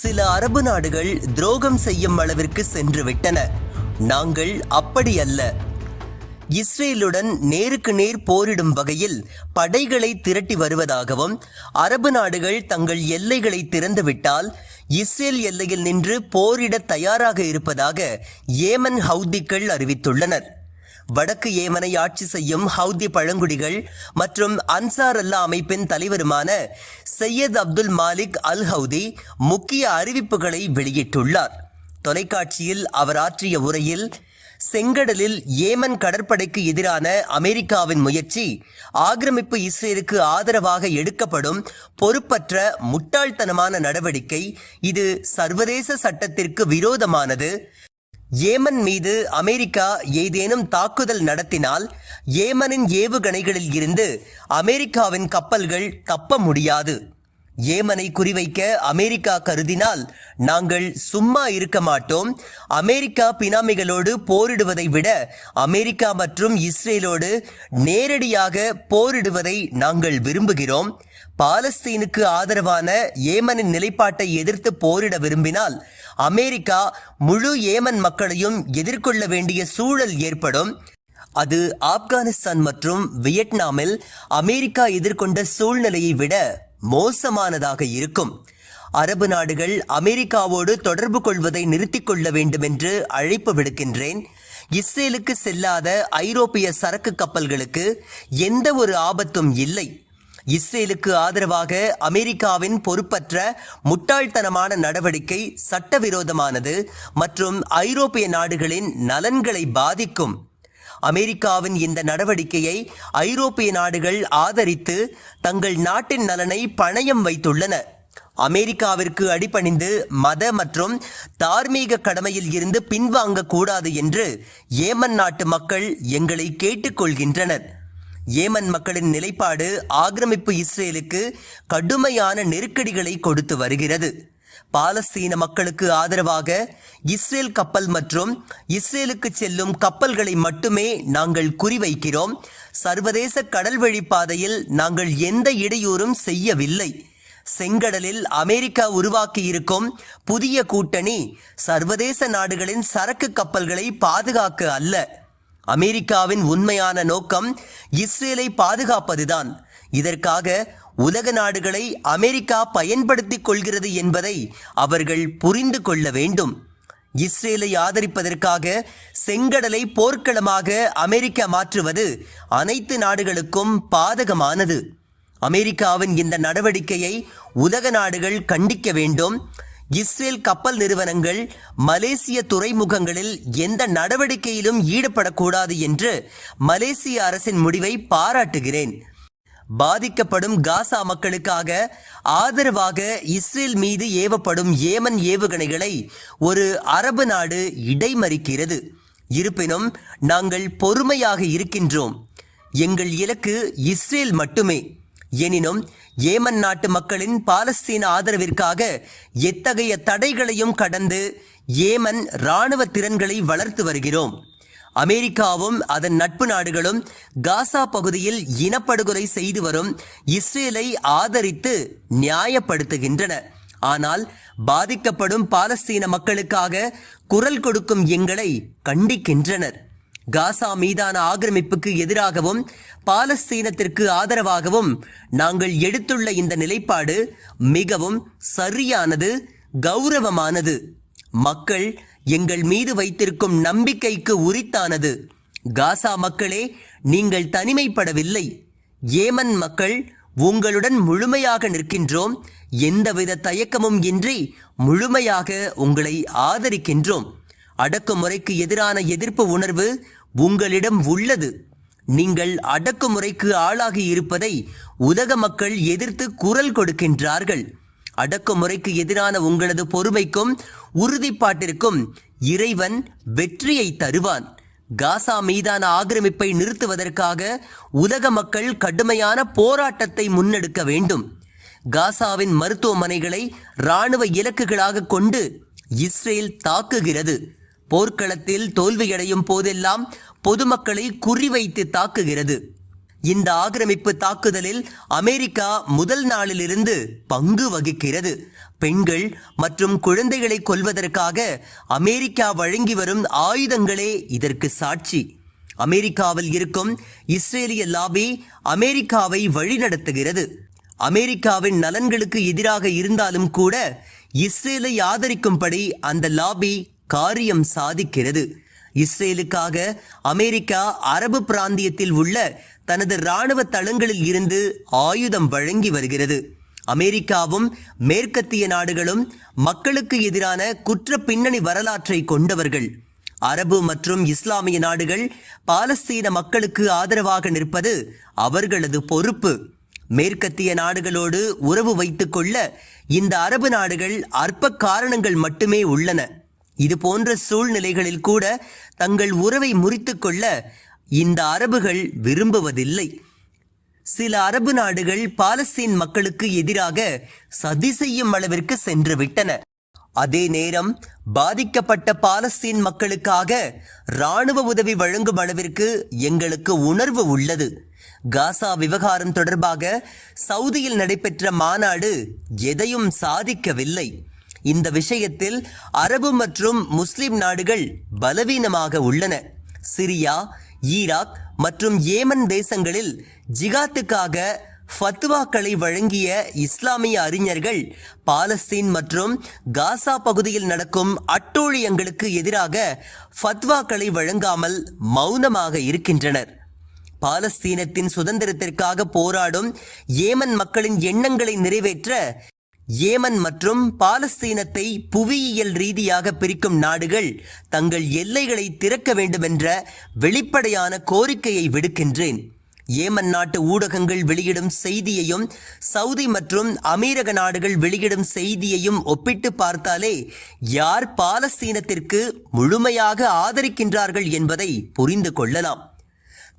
சில அரபு நாடுகள் துரோகம் செய்யும் அளவிற்கு சென்று விட்டன நாங்கள் அப்படி அல்ல. இஸ்ரேலுடன் நேருக்கு நேர் போரிடும் வகையில் படைகளை திரட்டி வருவதாகவும் அரபு நாடுகள் தங்கள் எல்லைகளை திறந்துவிட்டால் இஸ்ரேல் எல்லையில் நின்று போரிட தயாராக இருப்பதாக ஏமன் ஹவுதிக்கள் அறிவித்துள்ளனர். வடக்கு ஏமனை ஆட்சி செய்யும் ஹவுதி பழங்குடிகள் மற்றும் அன்சார் அல்லா அமைப்பின் தலைவருமான Sayyid Abdul Malik al Houthi முக்கிய அறிவிப்புகளை வெளியிட்டுள்ளார். தொலைக்காட்சியில் அவர் ஆற்றிய உரையில் செங்கடலில் ஏமன் கடற்படைக்கு எதிரான அமெரிக்காவின் முயற்சி ஆக்கிரமிப்பு இஸ்ரேலுக்கு ஆதரவாக எடுக்கப்படும் பொறுப்பற்ற முட்டாள்தனமான நடவடிக்கை இது சர்வதேச சட்டத்திற்கு விரோதமானது. ஏமன் மீது அமெரிக்கா ஏதேனும் தாக்குதல் நடத்தினால் ஏமனின் ஏவுகணைகளில் இருந்து அமெரிக்காவின் கப்பல்கள் தப்ப முடியாது. ஏமனை குறிவைக்க அமெரிக்கா கருதினால் நாங்கள் சும்மா இருக்க மாட்டோம். அமெரிக்கா பினாமிகளோடு போரிடுவதை விட அமெரிக்கா மற்றும் இஸ்ரேலோடு நேரடியாக போரிடுவதை நாங்கள் விரும்புகிறோம். பாலஸ்தீனுக்கு ஆதரவான ஏமனின் நிலைப்பாட்டை எதிர்த்து போரிட விரும்பினால் அமெரிக்கா முழு ஏமன் மக்களையும் எதிர்கொள்ள வேண்டிய சூழல் ஏற்படும். அது ஆப்கானிஸ்தான் மற்றும் வியட்நாமில் அமெரிக்கா எதிர்கொண்ட சூழ்நிலையை விட மோசமானதாக இருக்கும். அரபு நாடுகள் அமெரிக்காவோடு தொடர்பு கொள்வதை நிறுத்திக் கொள்ள வேண்டும் என்று அழைப்பு விடுக்கின்றேன். இஸ்ரேலுக்கு செல்லாத ஐரோப்பிய சரக்கு கப்பல்களுக்கு எந்த ஒரு ஆபத்தும் இல்லை. இஸ்ரேலுக்கு ஆதரவாக அமெரிக்காவின் பொறுப்பற்ற முட்டாள்தனமான நடவடிக்கை சட்டவிரோதமானது மற்றும் ஐரோப்பிய நாடுகளின் நலன்களை பாதிக்கும். அமெரிக்காவின் இந்த நடவடிக்கையை ஐரோப்பிய நாடுகள் ஆதரித்து தங்கள் நாட்டின் நலனை பணயம் வைத்துள்ளன. அமெரிக்காவிற்கு அடிபணிந்து மத மற்றும் தார்மீக கடமையில் இருந்து பின்வாங்க கூடாது என்று ஏமன் நாட்டு மக்கள் எங்களை கேட்டுக்கொள்கின்றனர். ஏமன் மக்களின் நிலைப்பாடு ஆக்கிரமிப்பு இஸ்ரேலுக்கு கடுமையான நெருக்கடிகளை கொடுத்து வருகிறது. பாலஸ்தீன மக்களுக்கு ஆதரவாக இஸ்ரேல் கப்பல் மற்றும் இஸ்ரேலுக்கு செல்லும் கப்பல்களை மட்டுமே நாங்கள் குறிவைக்கிறோம். சர்வதேச கடல்வழி பாதையில் நாங்கள் எந்த இடையூறும் செய்யவில்லை. செங்கடலில் அமெரிக்கா உருவாக்கியிருக்கும் புதிய கூட்டணி சர்வதேச நாடுகளின் சரக்கு கப்பல்களை பாதுகாக்க அல்ல. அமெரிக்காவின் உண்மையான நோக்கம் இஸ்ரேலை பாதுகாப்பதுதான். இதற்காக உலக நாடுகளை அமெரிக்கா பயன்படுத்திக் கொள்கிறது என்பதை அவர்கள் புரிந்து கொள்ள வேண்டும். இஸ்ரேலை ஆதரிப்பதற்காக செங்கடலை போர்க்களமாக அமெரிக்கா மாற்றுவது அனைத்து நாடுகளுக்கும் பாதகமானது. அமெரிக்காவின் இந்த நடவடிக்கையை உலக நாடுகள் கண்டிக்க வேண்டும். இஸ்ரேல் கப்பல் நிறுவனங்கள் மலேசிய துறைமுகங்களில் எந்த நடவடிக்கையிலும் ஈடுபடக்கூடாது என்று மலேசிய அரசின் முடிவை பாராட்டுகிறேன். பாதிக்கப்படும் காசா மக்களுக்காக ஆதரவாக இஸ்ரேல் மீது ஏவப்படும் ஏமன் ஏவுகணைகளை ஒரு அரபு நாடு இடைமறிக்கிறது. இருப்பினும் நாங்கள் பொறுமையாக இருக்கின்றோம். எங்கள் இலக்கு இஸ்ரேல் மட்டுமே. எனினும் ஏமன் நாட்டு மக்களின் பாலஸ்தீன ஆதரவிற்காக எத்தகைய தடைகளையும் கடந்து ஏமன் இராணுவ திறன்களை வளர்த்து வருகிறோம். அமெரிக்காவும் அதன் நட்பு நாடுகளும் காசா பகுதியில் இனப்படுகொலை செய்து வரும் இஸ்ரேலை ஆதரித்து நியாயப்படுத்துகின்றன. ஆனால் பாதிக்கப்படும் பாலஸ்தீன மக்களுக்காக குரல் கொடுக்கும் எங்களை கண்டிக்கின்றனர். காசா மீதான ஆக்கிரமிப்புக்கு எதிராகவும் பாலஸ்தீனத்திற்கு ஆதரவாகவும் நாங்கள் எடுத்துள்ள இந்த நிலைப்பாடு மிகவும் சரியானது கௌரவமானது. மக்கள் எங்கள் மீது வைத்திருக்கும் நம்பிக்கைக்கு உரித்தானது. காசா மக்களே நீங்கள் தனிமைப்படவில்லை. ஏமன் மக்கள் உங்களுடன் முழுமையாக நிற்கின்றோம். எந்தவித தயக்கமும் இன்றி முழுமையாக உங்களை ஆதரிக்கின்றோம். அடக்குமுறைக்கு எதிரான எதிர்ப்பு உணர்வு உங்களிடம் உள்ளது. நீங்கள் அடக்குமுறைக்கு ஆளாகி இருப்பதை உலக மக்கள் எதிர்த்து குரல் கொடுக்கின்றார்கள். அடக்குமுறைக்கு எதிரான உங்களது பொறுமைக்கும் உறுதிப்பாட்டிற்கும் இறைவன் வெற்றியை தருவான். காசா மீதான ஆக்கிரமிப்பை நிறுத்துவதற்காக உலக மக்கள் கடுமையான போராட்டத்தை முன்னெடுக்க வேண்டும். காசாவின் மருத்துவமனைகளை இராணுவ இலக்குகளாக கொண்டு இஸ்ரேல் தாக்குகிறது. போர்க்களத்தில் தோல்வியடையும் போதெல்லாம் பொதுமக்களை குறிவைத்து தாக்குகிறது. இந்த ஆக்கிரமிப்பு தாக்குதலில் அமெரிக்கா முதல் நாளிலிருந்து பங்கு வகிக்கிறது. பெண்கள் மற்றும் குழந்தைகளை கொல்வதற்காக அமெரிக்கா வழங்கி வரும் ஆயுதங்களே இதற்கு சாட்சி. அமெரிக்காவில் இருக்கும் இஸ்ரேலிய லாபி அமெரிக்காவை வழிநடத்துகிறது. அமெரிக்காவின் நலன்களுக்கு எதிராக இருந்தாலும் கூட இஸ்ரேலை ஆதரிக்கும்படி அந்த லாபி காரியம் சாதிக்கிறது. இஸ்ரேலுக்காக அமெரிக்கா அரபு பிராந்தியத்தில் உள்ள தனது இராணுவ தளங்களில் இருந்து ஆயுதம் வழங்கி வருகிறது. அமெரிக்காவும் மேற்கத்திய நாடுகளும் மக்களுக்கு எதிரான குற்ற பின்னணி வரலாற்றை கொண்டவர்கள். அரபு மற்றும் இஸ்லாமிய நாடுகள் பாலஸ்தீன மக்களுக்கு ஆதரவாக நிற்பது அவர்களது பொறுப்பு. மேற்கத்திய நாடுகளோடு உறவு வைத்துக்கொள்ள இந்த அரபு நாடுகள் அற்ப காரணங்கள் மட்டுமே உள்ளன. இது போன்ற சூழ்நிலைகளில் கூட தங்கள் உறவை முறித்து கொள்ள இந்த அரபுகள் விரும்புவதில்லை. சில அரபு நாடுகள் பாலஸ்தீன் மக்களுக்கு எதிராக சதி செய்யும் அளவிற்கு சென்று விட்டன அதே நேரம் பாதிக்கப்பட்ட பாலஸ்தீன் மக்களுக்காக இராணுவ உதவி வழங்கும் அளவிற்கு எங்களுக்கு உணர்வு உள்ளது. காசா விவகாரம் தொடர்பாக சவுதியில் நடைபெற்ற மாநாடு எதையும் சாதிக்கவில்லை. இந்த விஷயத்தில் அரபு மற்றும் முஸ்லிம் நாடுகள் பலவீனமாக உள்ளன. சிரியா ஈராக் மற்றும் ஏமன் தேசங்களில் ஜிகாத்துக்காக ஃபத்துவாக்களை வழங்கிய இஸ்லாமிய அறிஞர்கள் பாலஸ்தீன் மற்றும் காசா பகுதியில் நடக்கும் அட்டூழியங்களுக்கு எதிராக ஃபத்வாக்களை வழங்காமல் மௌனமாக இருக்கின்றனர். பாலஸ்தீனத்தின் சுதந்திரத்திற்காக போராடும் ஏமன் மக்களின் எண்ணங்களை நிறைவேற்ற ஏமன் மற்றும் பாலஸ்தீனத்தை புவியியல் ரீதியாக பிரிக்கும் நாடுகள் தங்கள் எல்லைகளை திறக்க வேண்டுமென்ற வெளிப்படையான கோரிக்கையை விடுக்கின்றேன். ஏமன் நாட்டு ஊடகங்கள் வெளியிடும் செய்தியையும் சவுதி மற்றும் அமீரக நாடுகள் வெளியிடும் செய்தியையும் ஒப்பிட்டு பார்த்தாலே யார் பாலஸ்தீனத்திற்கு முழுமையாக ஆதரிக்கின்றார்கள் என்பதை புரிந்து கொள்ளலாம்.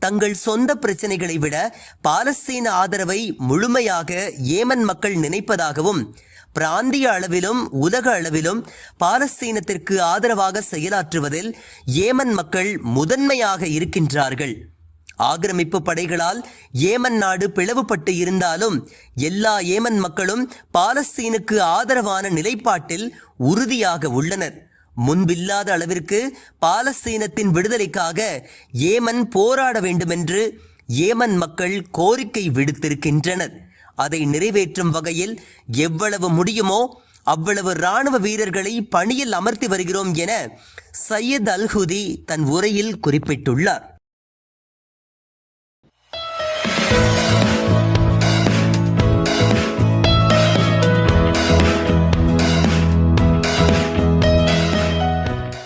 தங்கள் சொந்த பிரச்சனைகளை விட பாலஸ்தீன ஆதரவை முழுமையாக ஏமன் மக்கள் நினைப்பதாகவும் பிராந்திய அளவிலும் உலக அளவிலும் பாலஸ்தீனத்திற்கு ஆதரவாக செயலாற்றுவதில் ஏமன் மக்கள் முதன்மையாக இருக்கின்றார்கள். ஆக்கிரமிப்பு படைகளால் ஏமன் நாடு பிளவுபட்டு இருந்தாலும் எல்லா ஏமன் மக்களும் பாலஸ்தீனுக்கு ஆதரவான நிலைப்பாட்டில் உறுதியாக உள்ளனர். முன்பில்லாத அளவிற்கு பாலஸ்தீனத்தின் விடுதலைக்காக ஏமன் போராட வேண்டுமென்று ஏமன் மக்கள் கோரிக்கை விடுத்திருக்கின்றனர். அதை நிறைவேற்றும் வகையில் எவ்வளவு முடியுமோ அவ்வளவு ராணுவ வீரர்களை பணியில் அமர்த்தி வருகிறோம் என சையத் அல்ஹுதி தன் உரையில் குறிப்பிட்டுள்ளார்.